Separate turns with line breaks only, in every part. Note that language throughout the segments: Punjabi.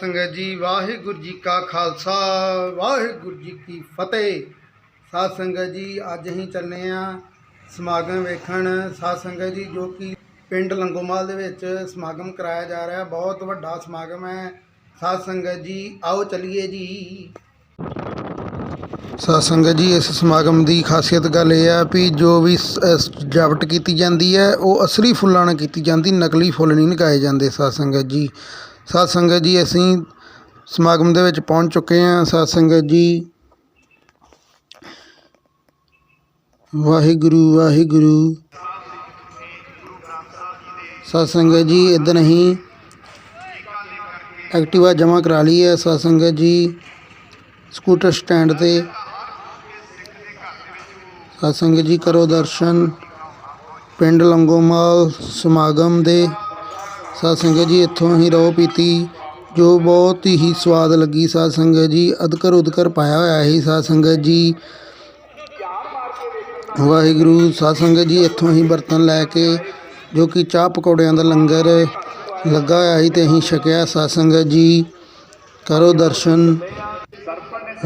ਸੰਗਤ ਜੀ, ਵਾਹਿਗੁਰੂ ਜੀ ਕਾ ਖਾਲਸਾ, ਵਾਹਿਗੁਰੂ ਜੀ ਕੀ ਫਤਿਹ। ਸਾਧ ਸੰਗਤ ਜੀ, ਅੱਜ ਅਸੀਂ ਚੱਲੇ ਆ ਸਮਾਗਮ ਵੇਖਣ। ਸਾਧ ਸੰਗਤ ਜੀ, ਜੋ ਕਿ ਪਿੰਡ ਲੰਗੋਮਾਲ ਦੇ ਵਿੱਚ ਸਮਾਗਮ ਕਰਾਇਆ ਜਾ ਰਿਹਾ, ਬਹੁਤ ਵੱਡਾ ਸਮਾਗਮ ਹੈ। ਸਾਧ ਸੰਗਤ ਜੀ, ਆਓ ਚੱਲੀਏ ਜੀ। ਸਾਧ ਸੰਗਤ ਜੀ, ਇਸ ਸਮਾਗਮ ਦੀ ਖਾਸੀਅਤ ਗੱਲ ਇਹ ਆ ਵੀ ਜੋ ਵੀ ਸਜਾਵਟ ਕੀਤੀ ਜਾਂਦੀ ਹੈ, ਉਹ ਅਸਲੀ ਫੁੱਲਾਂ ਨਾਲ ਕੀਤੀ ਜਾਂਦੀ, ਨਕਲੀ ਫੁੱਲ ਨਹੀਂ ਲਗਾਏ ਜਾਂਦੇ ਸਾਧ ਸੰਗਤ ਜੀ। ਸਾਧ ਸੰਗਤ ਜੀ, ਅਸੀਂ ਸਮਾਗਮ ਦੇ ਵਿੱਚ ਪਹੁੰਚ ਚੁੱਕੇ ਹਾਂ। ਸਾਧ ਸੰਗਤ ਜੀ, ਵਾਹਿਗੁਰੂ ਵਾਹਿਗੁਰੂ। ਸਾਧ ਸੰਗਤ ਜੀ ਇਦਾਂ ਹੀ ਐਕਟਿਵਾ ਜਮ੍ਹਾਂ ਕਰਾ ਲਈ ਹੈ। ਸਾਧ ਸੰਗਤ ਜੀ, ਸਕੂਟਰ ਸਟੈਂਡ ਤੇ। ਸਾਧ ਸੰਗਤ ਜੀ, ਕਰੋ ਦਰਸ਼ਨ। ਪਿੰਡ ਲੰਗੋਮਾਲ ਸਮਾਗਮ ਦੇ ਸਾਧ ਸੰਗਤ ਜੀ, ਇੱਥੋਂ ਹੀ ਰੋ ਪੀਤੀ, ਜੋ ਬਹੁਤ ਹੀ ਸਵਾਦ ਲੱਗੀ ਸਾਧ ਸੰਗਤ ਜੀ। ਅਦਕਰ ਉਦਕਰ ਪਾਇਆ ਹੋਇਆ ਸੀ ਸਾਧ ਸੰਗਤ ਜੀ। ਵਾਹਿਗੁਰੂ, ਸਾਧ ਸੰਗਤ ਜੀ, ਇੱਥੋਂ ਹੀ ਬਰਤਨ ਲੈ ਕੇ, ਜੋ ਕਿ ਚਾਹ ਪਕੌੜਿਆਂ ਦਾ ਲੰਗਰ ਲੱਗਾ ਹੋਇਆ ਸੀ ਤੇ ਅਸੀਂ ਛਕਿਆ ਸਾਧ ਸੰਗਤ ਜੀ। ਕਰੋ ਦਰਸ਼ਨ।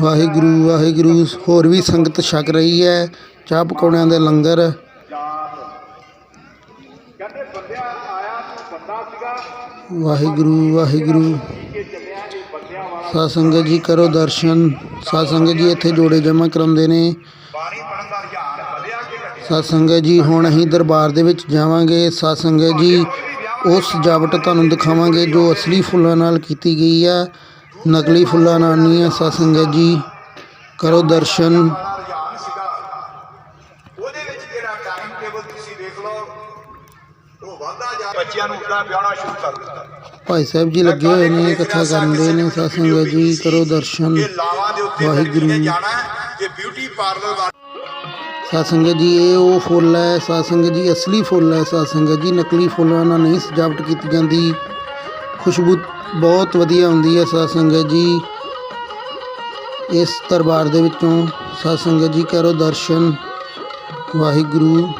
ਵਾਹਿਗੁਰੂ ਵਾਹਿਗੁਰੂ, ਹੋਰ ਵੀ ਸੰਗਤ ਛਕ ਰਹੀ ਹੈ। ਚਾਹ ਪਕੌੜਿਆਂ ਦੇ ਲੰਗਰ ਵਾਹਿਗੁਰੂ ਵਾਹਿਗੁਰੂ। ਸਾਧ ਸੰਗਤ ਜੀ ਕਰੋ ਦਰਸ਼ਨ। ਸਾਧ ਸੰਗਤ ਜੀ ਇੱਥੇ ਜੋੜੇ ਜਮ੍ਹਾਂ ਕਰਾਉਂਦੇ ਨੇ। ਸਾਧ ਸੰਗਤ ਜੀ ਹੁਣ ਅਸੀਂ ਦਰਬਾਰ ਦੇ ਵਿੱਚ ਜਾਵਾਂਗੇ। ਸਾਧ ਸੰਗਤ ਜੀ ਉਹ ਸਜਾਵਟ ਤੁਹਾਨੂੰ ਦਿਖਾਵਾਂਗੇ ਜੋ ਅਸਲੀ ਫੁੱਲਾਂ ਨਾਲ ਕੀਤੀ ਗਈ ਹੈ ਨਕਲੀ ਫੁੱਲਾਂ ਨਾਲ ਨਹੀਂ ਹੈ ਸਾਧ ਸੰਗਤ ਜੀ। ਕਰੋ ਦਰਸ਼ਨ।
ਰੁਝਾਨ ਸੀਗਾ। ਉਹਦੇ ਵਿੱਚ ਜਿਹੜਾ ਟਾਈਮ ਟੇਬਲ ਤੁਸੀਂ ਦੇਖ ਲਓ ਉਹ ਵਾਧਾ ਜਾ ਬੱਚਿਆਂ ਨੂੰ ਉਦਾਂ ਵਿਆਹਣਾ ਸ਼ੁਰੂ ਕਰ ਦਿੱਤਾ।
ਭਾਈ ਸਾਹਿਬ ਜੀ ਲੱਗੇ ਹੋਏ ਨੇ ਕਥਾ ਕਰਦੇ ਨੇ ਸਾਧ ਸੰਗਤ ਜੀ ਕਰੋ ਦਰਸ਼ਨ।
ਇਹ ਲਾਵਾਂ ਦੇ ਉੱਤੇ
ਵਾਹਿਗੁਰੂ।
ਜਾਣਾ ਹੈ, ਇਹ ਬਿਊਟੀ ਪਾਰਲਰ ਵਾਲਾ
ਸਾਧ ਸੰਗਤ ਜੀ ਇਹ ਉਹ ਫੁੱਲ ਹੈ ਸਾਧ ਸੰਗਤ ਜੀ ਅਸਲੀ ਫੁੱਲ ਹੈ ਸਾਧ ਸੰਗਤ ਜੀ। ਨਕਲੀ ਫੁੱਲਾਂ ਨਾਲ ਨਹੀਂ ਸਜਾਵਟ ਕੀਤੀ ਜਾਂਦੀ। ਖੁਸ਼ਬੂ ਬਹੁਤ ਵਧੀਆ ਹੁੰਦੀ ਹੈ ਸਾਧ ਸੰਗਤ ਜੀ। ਇਸ ਦਰਬਾਰ ਦੇ ਵਿੱਚੋਂ ਸਾਧ ਸੰਗਤ ਜੀ ਕਰੋ ਦਰਸ਼ਨ। ਵਾਹਿਗੁਰੂ।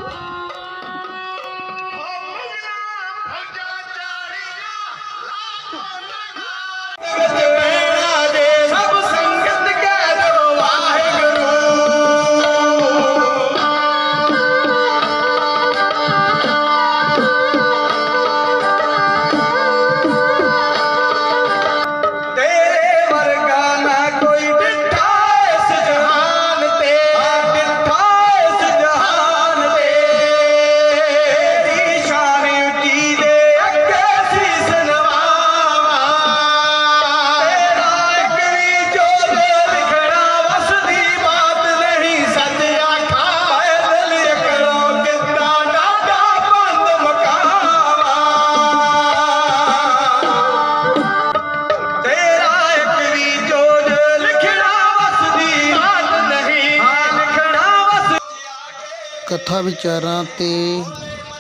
ਕਥਾ ਵਿਚਾਰਾਂ ਤੇ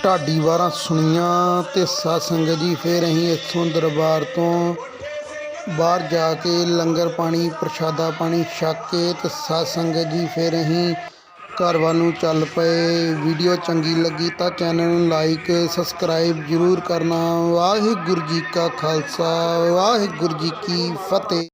ਢਾਡੀ ਵਾਰਾਂ ਸੁਣੀਆਂ ਤੇ ਸਾਧ ਜੀ ਫਿਰ ਅਸੀਂ ਇੱਥੋਂ ਦਰਬਾਰ ਤੋਂ ਬਾਹਰ ਜਾ ਕੇ ਲੰਗਰ ਪਾਣੀ, ਪ੍ਰਸ਼ਾਦਾ ਪਾਣੀ ਛਕ ਕੇ ਤੇ ਸਾਧ ਜੀ ਫਿਰ ਅਸੀਂ ਘਰ ਵੱਲ ਨੂੰ ਚੱਲ ਪਏ। ਵੀਡੀਓ ਚੰਗੀ ਲੱਗੀ ਤਾਂ ਚੈਨਲ ਨੂੰ ਲਾਈਕ, ਸਬਸਕ੍ਰਾਈਬ ਜ਼ਰੂਰ ਕਰਨਾ। ਵਾਹਿਗੁਰੂ ਜੀ ਕਾ ਖਾਲਸਾ, ਵਾਹਿਗੁਰੂ ਜੀ ਕੀ ਫਤਿਹ।